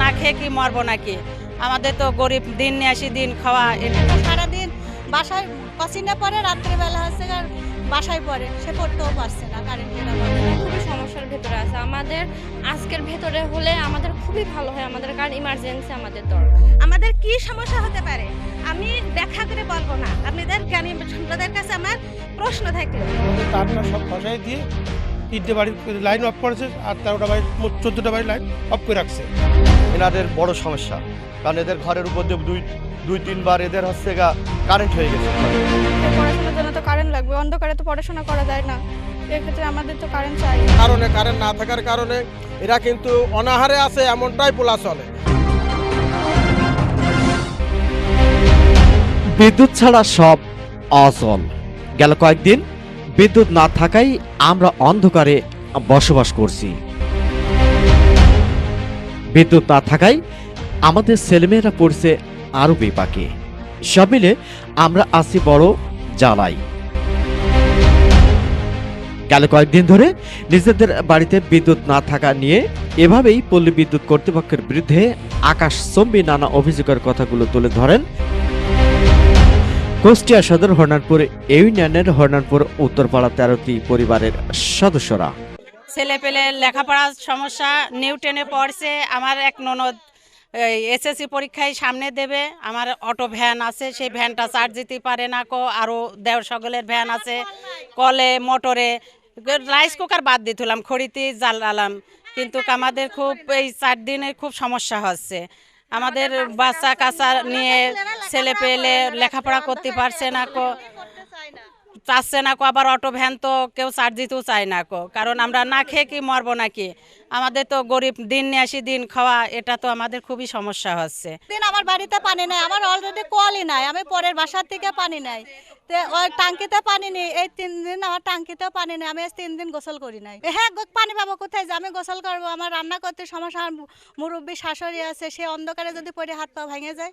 না খেয়ে কি মরবো নাকি? আমাদের তো গরিব দিন নিয়ে আসি দিন খাওয়া এটা। সারাদিন বাসায় কচিনে পরে রাত্রিবেলা হচ্ছে আর বাসায় পড়ে। সে পড়তেও পারছে না কারেন্টের খুবই সমস্যার ভেতরে আছে। আমাদের আজকের ভেতরে হলে আমাদের খুবই ভালো হয় আমাদের কারণ ইমার্জেন্সি আমাদের দরকার। আমাদের কি সমস্যা হতে পারে? আমি ব্যাখ্যা করে বলব না। আপনাদের জ্ঞানী সম্প্রদায়ের কাছে আমার প্রশ্ন থাকল। তারটা সব খসাই দিয়ে তিনটে বাড়ির লাইন অফ করেছে আর তেরোটা বাড়ির মোট চোদ্দোটা বাড়ির লাইন অফ করে রাখছে। এনাদের বড় সমস্যা কারণ এদের ঘরের উপর দিয়ে দুই দুই তিনবার এদের হচ্ছে গা কারেন্ট হয়ে গেছে। পড়াশোনার জন্য তো কারেন্ট লাগবে অন্ধকারে তো পড়াশোনা করা যায় না। এক্ষেত্রে আমাদের তো কারেন্ট চাই। কারণে কারেন্ট না থাকার কারণে এরা কিন্তু অনাহারে আছে এমনটাই পোলা চলে। বিদ্যুৎ ছাড়া সব অচল। গেল কয়েকদিন বিদ্যুৎ না থাকায় আমরা অন্ধকারে বসবাস করছি। বিদ্যুৎ না থাকায় আমাদের ছেলেমেয়েরা পড়ছে আরও বিপাকে। সব মিলে আমরা আছি বড় জ্বালাই গেল কয়েকদিন ধরে নিজেদের বাড়িতে বিদ্যুৎ না থাকা নিয়ে এভাবেই পল্লী বিদ্যুৎ কর্তৃপক্ষের বিরুদ্ধে আকাশ চম্বী নানা অভিযোগের কথাগুলো তুলে ধরেন কুষ্টিয়া সদর হরনানপুর ইউনিয়নের হরনানপুর উত্তরপাড়া তেরোটি পরিবারের সদস্যরা। ছেলে পেলে লেখাপড়ার সমস্যা নিউ টেনে পড়ছে, আমার এক ননদ এসএসসি পরীক্ষায় সামনে দেবে, আমার অটো ভ্যান আছে, সেই ভ্যানটা চার্জ দিতে পারে না কো আরও দেওয়ার সকলের ভ্যান আছে, কলে মোটরে রাইস কুকার বাদ দিতুলাম খড়িতে জ্বালালাম, কিন্তু আমাদের খুব এই চার দিনে খুব সমস্যা হচ্ছে। আমাদের বাচ্চা কাচা নিয়ে ছেলে পেলে লেখাপড়া করতে পারছে না চাচ্ছে না কো, আবার অটো ভ্যান তো কেউ চার্জ দিতেও চায় না কো। কারণ আমরা না খেয়ে কি মরবো নাকি? আমাদের তো গরিব, দিন নিয়ে আসি দিন খাওয়া, এটা তো আমাদের খুবই সমস্যা হচ্ছে। দিন আমার বাড়িতে পানি নাই, আমার অলরেডি কলই নাই, আমি পরের বাসার থেকে পানি নাই। টাঙ্কিতে পানি নেই, এই তিন দিন আমার টাঙ্কিতেও পানি নেই, আমি তিন দিন গোসল করি নাই। হ্যাঁ পানি পাবো কোথায়? যে আমি গোসল করব, আমার রান্না করতে সমস্যা মুরব্বী শাশুড়ি আছে, সে অন্ধকারে যদি পরে হাত পা ভেঙে যায়।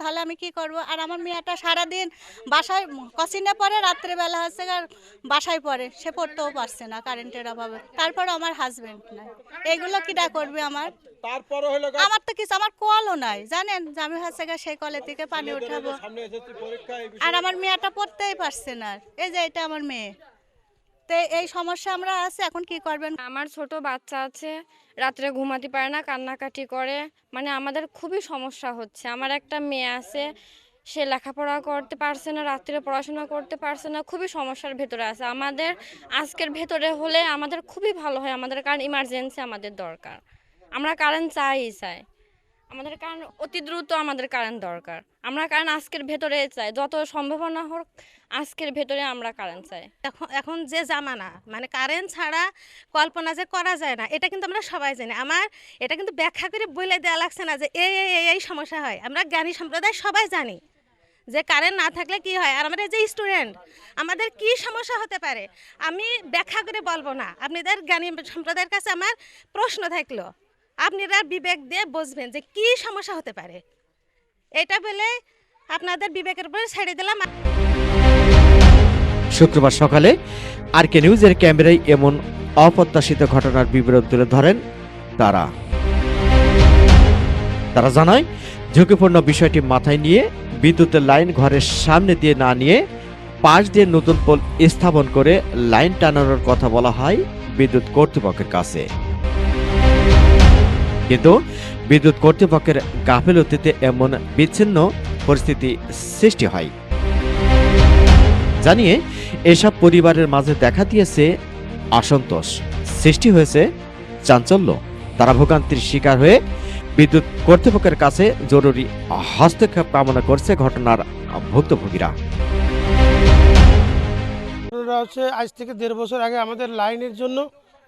তাহলে আমি কি করব? আর আমার মেয়েটা সারাদিন বাসায় কচিনে পড়ে রাত্রিবেলা হচ্ছে আর বাসায় পড়ে। সে পড়তেও পারছে না কারেন্টের অভাবে। তারপর আমার হাজবেন্ড নাই। এগুলো কিটা করবে আমার? তারপরে হলো আমার তো কিছু আমার কলও নাই জানেন? যে আমি হচ্ছে গা সেই কলের থেকে পানি উঠাবো। আর আমার মেয়েটা পড়তেই পারছে না। এই যে এটা আমার মেয়ে। তো এই সমস্যা আমরা আছে, এখন কি করবেন? আমার ছোট বাচ্চা আছে, রাত্রে ঘুমাতে পারে না, কান্নাকাটি করে। মানে আমাদের খুবই সমস্যা হচ্ছে। আমার একটা মেয়ে আছে, সে লেখাপড়া করতে পারছে না, রাত্রে পড়াশোনা করতে পারছে না, খুবই সমস্যার ভেতরে আছে। আমাদের আজকের ভেতরে হলে আমাদের খুবই ভালো হয়, আমাদের কারণ ইমার্জেন্সি আমাদের দরকার। আমরা কারেন্ট চাই চাই। আমাদের কারণ অতি দ্রুত আমাদের কারেন্ট দরকার। আমরা কারেন্ট আজকের ভেতরে চাই। যত সম্ভাবনা হোক, আজকের ভেতরে আমরা কারেন্ট চাই। এখন এখন যে জামানা মানে কারেন্ট ছাড়া কল্পনা যে করা যায় না, এটা কিন্তু আমরা সবাই জানি। আমার এটা কিন্তু ব্যাখ্যা করে বলে দেওয়া লাগছে না যে এই এই এই সমস্যা হয়। আমরা জ্ঞানী সম্প্রদায় সবাই জানি যে কারেন্ট না থাকলে কি হয়। আর আমাদের যে স্টুডেন্ট, আমাদের কি সমস্যা হতে পারে? আমি ব্যাখ্যা করে বলব না। আপনাদের জ্ঞানী সম্প্রদায়ের কাছে আমার প্রশ্ন থাকল। আপনারা বিবেক দিয়ে বুঝবেন যে কি সমস্যা হতে পারে। এটা বলে আপনাদের বিবেকের উপরে ছেড়ে দিলাম। শুক্রবার সকালে আর কে নিউজের ক্যামেরায় এমন অপ্রত্যাশিত ঘটনার বিবরণ তুলে ধরেন তারা। তারা জানায়, ঝুঁকিপূর্ণ বিষয়টি মাথায় নিয়ে বিদ্যুতের লাইন ঘরের সামনে দিয়ে না নিয়ে পাশ দিয়ে নতুন পোল স্থাপন করে লাইন টানানোর কথা বলা হয় বিদ্যুৎ কর্তৃপক্ষের কাছে। কিন্তু বিদ্যুৎ কর্তৃপক্ষের গাফিলতিতে এমন বিচ্ছিন্ন পরিস্থিতি সৃষ্টি হয়। জানিয়ে এসব পরিবারের মাঝে দেখা দিয়েছে অসন্তোষ সৃষ্টি হয়েছে চাঞ্চল্য। তারা ভোগান্তির শিকার হয়ে বিদ্যুৎ কর্তৃপক্ষের কাছে জরুরি হস্তক্ষেপ কামনা করছে ঘটনার ভুক্তভোগীরা। হচ্ছে আজ থেকে দেড় বছর আগে আমাদের লাইনের জন্য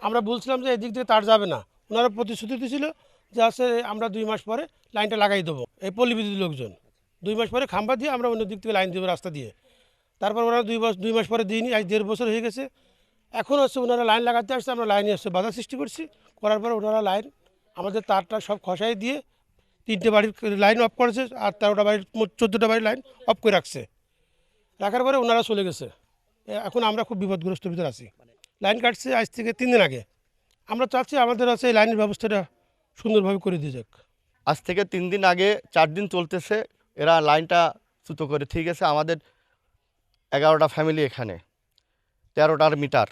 আমরা বলছিলাম যে এদিক দিয়ে তার যাবে না। ওনারা প্রতিশ্রুতি দিয়েছিল যে আছে আমরা দুই মাস পরে লাইনটা লাগাই দেবো। এই পল্লী বিদ্যুৎ লোকজন। দুই মাস পরে খাম্বা দিয়ে আমরা অন্য দিক থেকে লাইন দেবো রাস্তা দিয়ে। তারপর ওনারা দুই মাস দুই মাস পরে দিইনি, আজ দেড় বছর হয়ে গেছে। এখন হচ্ছে ওনারা লাইন লাগাতে আসছে, আমরা লাইনে আসছে বাধা সৃষ্টি করছি। করার পরে ওনারা লাইন, আমাদের তারটা সব খসাই দিয়ে তিনটে বাড়ির লাইন অফ করেছে আর তেরোটা বাড়ির চোদ্দোটা বাড়ির লাইন অফ করে রাখছে। রাখার পরে ওনারা চলে গেছে। এখন আমরা খুব বিপদগ্রস্ত ভিতরে আছি। লাইন কাটছে আজ থেকে তিন দিন আগে। আমরা চাচ্ছি আমাদের আছে এই লাইনের ব্যবস্থাটা সুন্দরভাবে করে দিয়ে যাক। আজ থেকে তিন দিন আগে, চার দিন চলতেছে, এরা লাইনটা সুতো করে। ঠিক আছে, আমাদের এগারোটা ফ্যামিলি এখানে, তেরোটার মিটার।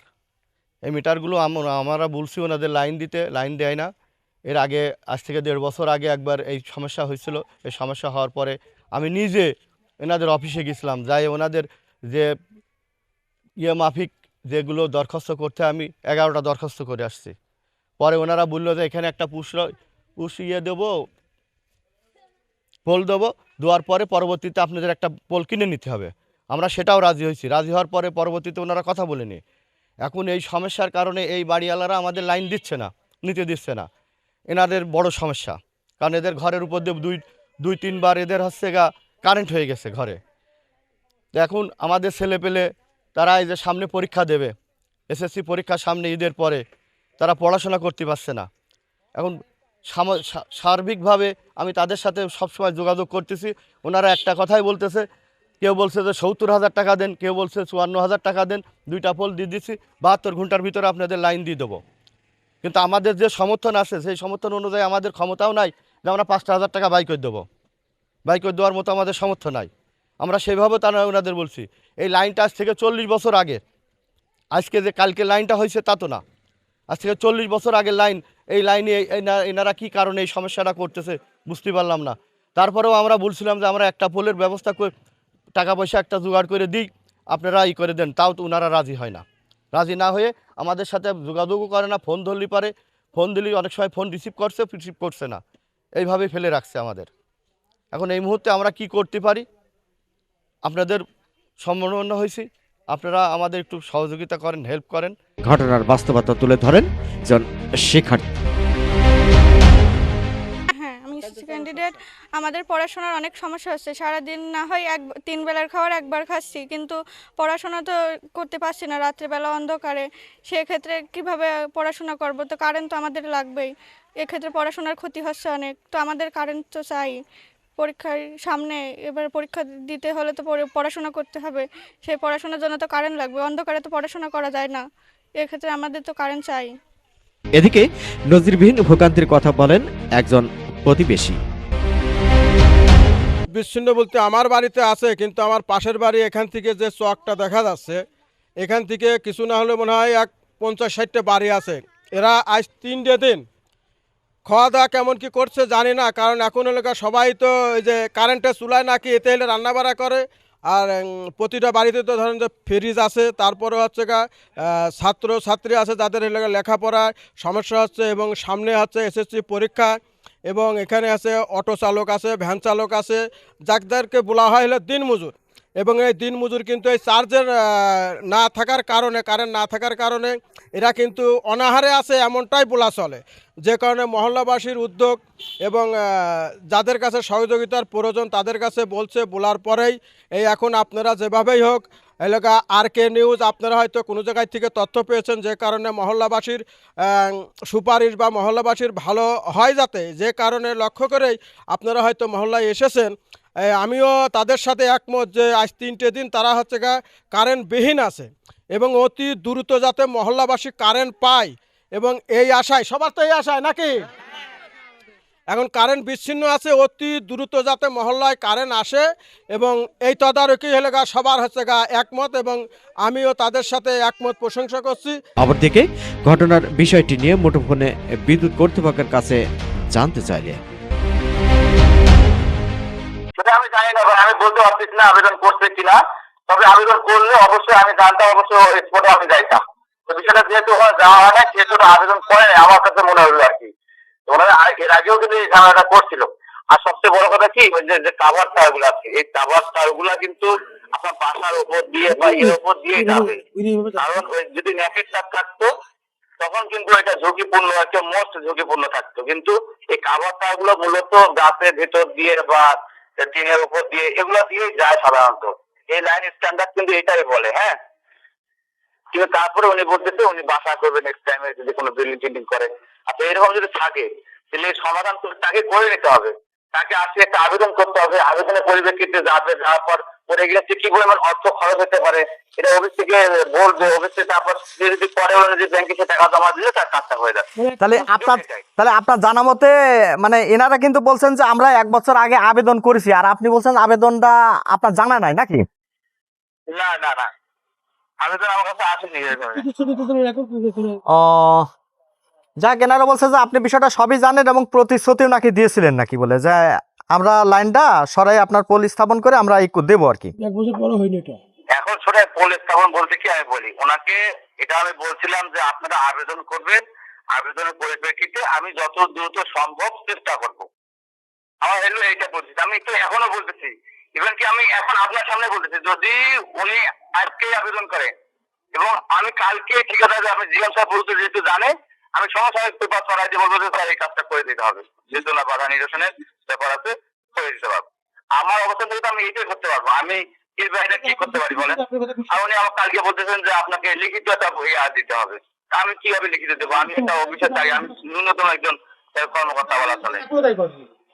এই মিটারগুলো আমরা বলছি ওনাদের লাইন দিতে, লাইন দেয় না। এর আগে, আজ থেকে দেড় বছর আগে একবার এই সমস্যা হয়েছিল। এই সমস্যা হওয়ার পরে আমি নিজে এনাদের অফিসে গেছিলাম। যাই ওনাদের যে ইয়ে মাফিক যেগুলো দরখাস্ত করতে, আমি এগারোটা দরখাস্ত করে আসছি। পরে ওনারা বলল যে, এখানে একটা পুষ পুষ ইয়ে দেবো পোল দেবো, দেওয়ার পরে পরবর্তীতে আপনাদের একটা পোল কিনে নিতে হবে। আমরা সেটাও রাজি হয়েছি। রাজি হওয়ার পরে পরবর্তীতে ওনারা কথা বলেনি। এখন এই সমস্যার কারণে এই বাড়িওয়ালারা আমাদের লাইন দিচ্ছে না, নিতে দিচ্ছে না। এনাদের বড় সমস্যা। কারণ এদের ঘরের উপর দিয়ে দুই দুই, তিনবার এদের হচ্ছে গা কারেন্ট হয়ে গেছে ঘরে। এখন আমাদের ছেলে পেলে তারা এই যে সামনে পরীক্ষা দেবে, এসএসসি পরীক্ষা সামনে ঈদের পরে তারা পড়াশোনা করতে পারছে না। এখন সার্বিকভাবে আমি তাদের সাথে সবসময় যোগাযোগ করতেছি। ওনারা একটা কথাই বলতেছে, কেউ বলছে যে সত্তর হাজার টাকা দেন, কেউ বলছে চুয়ান্ন হাজার টাকা দেন, দুইটা পোল দিয়ে দিচ্ছি, বাহাত্তর ঘণ্টার ভিতরে আপনাদের লাইন দিয়ে দেবো। কিন্তু আমাদের যে সমর্থন আছে, সেই সমর্থন অনুযায়ী আমাদের ক্ষমতাও নাই যে আমরা পাঁচটা হাজার টাকা বাই করে দেবো। বাই করে দেওয়ার মতো আমাদের সামর্থ্য নাই। আমরা সেইভাবে তারা ওনাদের বলছি, এই লাইনটা আজ থেকে চল্লিশ বছর আগে। আজকে যে কালকে লাইনটা হয়েছে তা তো না। আজ থেকে চল্লিশ বছর আগের লাইন, এই লাইনে এনারা কী কারণে এই সমস্যাটা করতেছে বুঝতে পারলাম না। তারপরেও আমরা বলছিলাম যে আমরা একটা পোলের ব্যবস্থা করে টাকা পয়সা একটা জোগাড় করে দিই, আপনারা ই করে দেন, তাও তো ওনারা রাজি হয় না। রাজি না হয়ে আমাদের সাথে যোগাযোগও করে না, ফোন ধরলি পারে, ফোন দিলেই অনেক সময় ফোন রিসিভ করছে রিসিভ করছে না। এইভাবে ফেলে রাখছে আমাদের। এখন এই মুহূর্তে আমরা কি করতে পারি? আপনাদের সম্মাননা হয়েছি। আপনারা আমাদের একটু সহযোগিতা করেন হেল্প করেন। ঘটনার বাস্তবতা তুলে ধরেন একজন শিক্ষার্থী হ্যাঁ ক্যান্ডিডেট আমাদের পড়াশোনার অনেক সমস্যা হচ্ছে। সারাদিন না হয় এক তিন বেলার খাবার একবার খাচ্ছি কিন্তু পড়াশোনা তো করতে পারছি না। রাত্রেবেলা অন্ধকারে সেক্ষেত্রে কীভাবে পড়াশোনা করব? তো কারেন্ট তো আমাদের লাগবেই। এক্ষেত্রে পড়াশোনার ক্ষতি হচ্ছে অনেক। তো আমাদের কারেন্ট তো চাই। পরীক্ষার সামনে এবার পরীক্ষা দিতে হলে তো পড়াশোনা করতে হবে। সেই পড়াশোনার জন্য তো কারেন্ট লাগবে। অন্ধকারে তো পড়াশোনা করা যায় না। এক্ষেত্রে আমাদের তো কারেন্ট চাই। এদিকে নজিরবিহীন ভোগান্তির কথা বলেন একজন প্রতিবেশী। বিচ্ছিন্ন বলতে আমার বাড়িতে আছে কিন্তু আমার পাশের বাড়ি এখান থেকে যে চকটা দেখা যাচ্ছে এখান থেকে কিছু না হলে মনে হয় এক পঞ্চাশ ষাটটা বাড়ি আছে। এরা আজ তিনটে দিন খাওয়া দাওয়া কেমন কি করছে জানি না, কারণ এখন এলাকা সবাই তো ওই যে কারেন্টের চুলায় নাকি এতে এলে রান্নাবাড়া করে। আর প্রতিটা বাড়িতে তো ধরেন যে ফ্রিজ আছে, তারপরে হচ্ছে গা ছাত্র ছাত্রী আছে যাদের এলাকা লেখাপড়ায় সমস্যা হচ্ছে এবং সামনে হচ্ছে এসএসসি পরীক্ষা এবং এখানে আছে অটো চালক আছে, ভ্যান চালক আছে যাদেরকে বলা হয় হলো দিনমজুর। এবং এই দিনমজুর কিন্তু এই চার্জের না থাকার কারণে কারেন্ট না থাকার কারণে এরা কিন্তু অনাহারে আছে এমনটাই বলা চলে। যে কারণে মহল্লাবাসীর উদ্যোগ এবং যাদের কাছে সহযোগিতার প্রয়োজন তাদের কাছে বলছে, বলার পরেই এই এখন আপনারা যেভাবেই হোক, এলাকা আর কে নিউজ আপনারা হয়তো কোনো জায়গায় থেকে তথ্য পেয়েছেন যে কারণে মহল্লাবাসীর সুপারিশ বা মহল্লাবাসীর ভালো হয় যাতে, যে কারণে লক্ষ্য করেই আপনারা হয়তো মহল্লায় এসেছেন। আমিও তাদের সাথে একমত যে আজ তিনটে দিন তারা হচ্ছে গা কারেন্টবিহীন আছে এবং অতি দ্রুত যাতে মহল্লাবাসী কারেন্ট পায় এবং এই আশায়, সবার তো এই আশায় নাকি? এখন কারেন্ট বিচ্ছিন্ন আছে, অতি দ্রুত যাতে মহল্লায় কারেন্ট আসে এবং এই তদারকি হলে গা সবার হচ্ছে গা একমত এবং আমিও তাদের সাথে একমত প্রশংসা করছি। অপরদিকে ঘটনার বিষয়টি নিয়ে মুঠোফোনে বিদ্যুৎ কর্তৃপক্ষের কাছে জানতে চাইলে জানি না আমি বলতে পারতেছি না আবেদন করছে কিনা। তবে আবেদন করলে অবশ্যই আমি জানতাম অবশ্য স্পটে আমি যাইতাম। তো বিষয়টা যেহেতু ওখানে যাওয়া হয় না সেহেতু আবেদন করে আমার কাছে মনে হলো আর কি। ওনারা এর আগেও কিন্তু এই ঝামেলাটা করছিল। আর সবচেয়ে বড় কথা কি ওই যে যে টাওয়ার তারগুলো আছে এই টাওয়ার তারগুলা কিন্তু আপনার বাসার উপর দিয়ে বা এর উপর দিয়ে যাবে। কারণ যদি নেটের তার থাকতো তখন কিন্তু এটা ঝুঁকিপূর্ণ একটা মোস্ট ঝুঁকিপূর্ণ থাকতো। কিন্তু এই কাভার তারগুলো মূলত গাছের ভেতর দিয়ে বা টিনের উপর দিয়ে, এগুলো দিয়ে যায় সাধারণত। এই লাইন স্ট্যান্ডার্ড কিন্তু এটাই বলে হ্যাঁ? কিন্তু তারপরে উনি বলতেছে, উনি বাসা করবে নেক্সট টাইমে যদি কোনো বিল্ডিং টিল্ডিং করে। আচ্ছা এরকম যদি থাকে, তাহলে সমাধান তাকে করে নিতে হবে। তাকে আসলে একটা আবেদন করতে হবে। আবেদনের পরিপ্রেক্ষিতে যাবে, যাওয়ার পর কি পরিমাণ অর্থ খরচ হতে পারে এটা অফিস থেকে বলবে। অফিস থেকে তারপর যদি পরে ব্যাংকে সে টাকা জমা দিলে তার কাজটা হয়ে যাবে। তাহলে আপনার তাহলে আপনার জানা মতে মানে এনারা কিন্তু বলছেন যে আমরা এক বছর আগে আবেদন করেছি আর আপনি বলছেন আবেদনটা আপনার জানা নাই নাকি? না না না। আমি তো আমার কাছে আসেনি ও যাক এনারা বলছে যে আপনি বিষয়টা সবই জানেন এবং প্রতিশ্রুতিও নাকি দিয়েছিলেন নাকি বলে যে আমরা লাইনটা সরাই আপনার পোল স্থাপন করে আমরা এই দেবো আর কি। এক বছর পরে হয়নি এটা। এখন ছোটায় পোল স্থাপন বলতে কি আমি বলি? ওনাকে এটা আমি বলছিলাম যে আপনারা আবেদন করবেন আবেদনের পরিপ্রেক্ষিতে আমি যত দ্রুত সম্ভব চেষ্টা করব। আমার হলো এইটা বলছি আমি তো এখনও বলতেছি। ইভেন কি আমি এখন আপনার সামনে বলতেছি যদি উনি আজকে আবেদন করে এবং আমি কালকে ঠিকাদার আমি জিএম সাহেব বলতে যেহেতু জানে আমি সঙ্গে পেপার ছড়াই দিয়ে বলব যে, স্যার, এই কাজটা করে দিতে হবে। যেহেতু না বাধা নিরসনের ব্যাপার আছে, করে দিতে পারব। আমার অবস্থান থেকে আমি এইটাই করতে পারব। আমি এর বাইরে কি করতে পারি বলেন? আর উনি আমার কালকে বলতেছেন যে, আপনাকে লিখিত একটা আর দিতে হবে। আমি কীভাবে লিখিত দেবো? আমি একটা অফিসে চাই, আমি ন্যূনতম একজন কর্মকর্তা বলা চলে।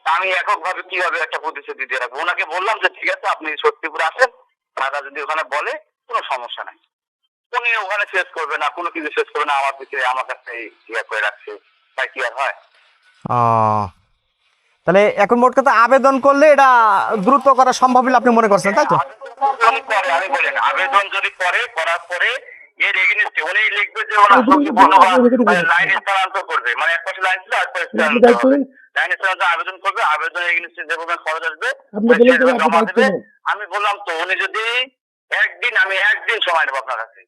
আমি এককভাবে কীভাবে একটা প্রতিশ্রুতি দিয়ে রাখব? ওনাকে বললাম যে, ঠিক আছে, আপনি শক্তিপুরে আসেন। দাদা যদি ওখানে বলে, কোনো সমস্যা নাই। উনি ওখানে শেষ করবে না কোনো কিছু শেষ করবে না আমার পিছিয়ে আমার কাছে ইয়ে করে রাখছে। তাই কি আর হয়? তাহলে এখন মোট কথা আবেদন করলে এটা দ্রুত করা সম্ভব বলে আপনি মনে করছেন তাই তো? আবেদন আমি বলেন আবেদন যদি করে করার পরে এর এগেনিস্টে উনি লিখবে যে ওনার ঝুঁকিপূর্ণ বা লাইন স্থানান্তর করবে মানে এক পাশে লাইন ছিল আর পাশে লাইন স্থানান্তর আবেদন করবে আবেদনের এগেনিস্টে যে পরিমাণ খরচ আসবে আপনি বলেন আপনি জমা দেবে। আমি বললাম তো উনি যদি একদিন আমি একদিন সময় নেব আপনার কাছে।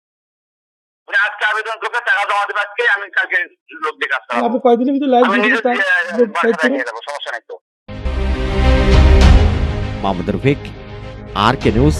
আজকে আবেদন করবে টাকা জমা দেবে আমি কালকে লোক দিয়ে কাজ করাবো আপনি ভিতরে ইয়ে, ইয়ে, সমস্যা নাই তো। Mahmud Rafiq R K News